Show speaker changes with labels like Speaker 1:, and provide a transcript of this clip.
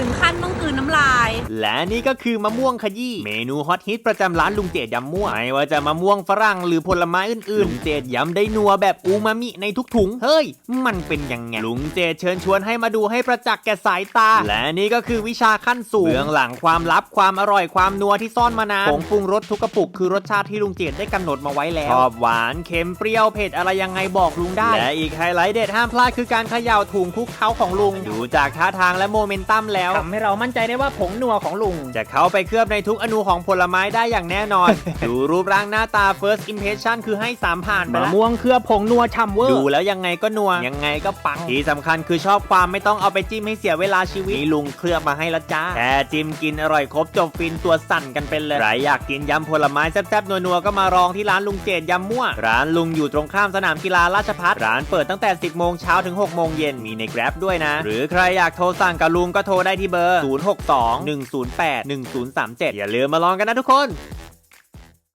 Speaker 1: ถึงขั้นต้องกลืนน้ำลาย
Speaker 2: และนี่ก็คือมะม่วงขยี้เมนูฮอตฮิตประจำร้านลุงเจดยำม่วงไม่ว่าจะมะม่วงฝรั่งหรือผลไม้อื่นๆลุงเจดยำได้นัวแบบอูมามิในทุกถุง เฮ้ย มันเป็นยังไงลุงเจดเชิญชวนให้มาดูให้ประจักษ์แก่สายตา และนี่ก็คือวิชาขั้นสูงเบื้องหลังความลับความอร่อยความนัวที่ซ่อนมานานผงปรุงรสทุกกระปุกคือรสชาติที่ลุงเจดได้กำหนดมาไว้แล้วชอบหวานเค็มเปรี้ยวเผ็ดอะไรยังไงบอกลุงได้และอีกไฮไลท์เด็ดห้ามพลาดคือการเขย่าถุงคลุกเคล้าของลุงดูจากท่าทางและโมเมนตัมแล้ว
Speaker 3: ทำให้เรามั่นใจได้ว่าผงนัวของลุง
Speaker 2: จะเข้าไปเคลือบในทุกอนูของผลไม้ได้อย่างแน่นอน ดูรูปร่างหน้าตา first impression คือให้สามผ่านไป
Speaker 3: มะ
Speaker 2: แล้ว
Speaker 3: ม่วงเครือผงนัวฉ่ำเวอ
Speaker 2: ดู
Speaker 3: ร์
Speaker 2: แล้วยังไงก็นัว ยังไงก็ปัง ที่สำคัญคือชอบความไม่ต้องเอาไปจิ้มให้เสียเวลาชีวิตนี่ลุงเคลือบมาให้และจ้า แค่จิ้มกินอร่อยครบจบฟินตัวสั่นกันเป็นเลย ใครอยากกินยำผลไม้แซ่บๆนัวๆก็มาลองที่ร้านลุงเจดยำมั่ว ร้านลุงอยู่ตรงข้ามสนามกีฬาราชพัฒร้านเปิดตั้งแต่ 10โมงเช้าถึง6โมงเย็นมีใน Grab ด้วยนะ หรือใครอยากโทรสั่งกับลุงก็โทรได้ที่เบอร์ 062 108 1037 อย่าลืมมาลองกันนะทุกคน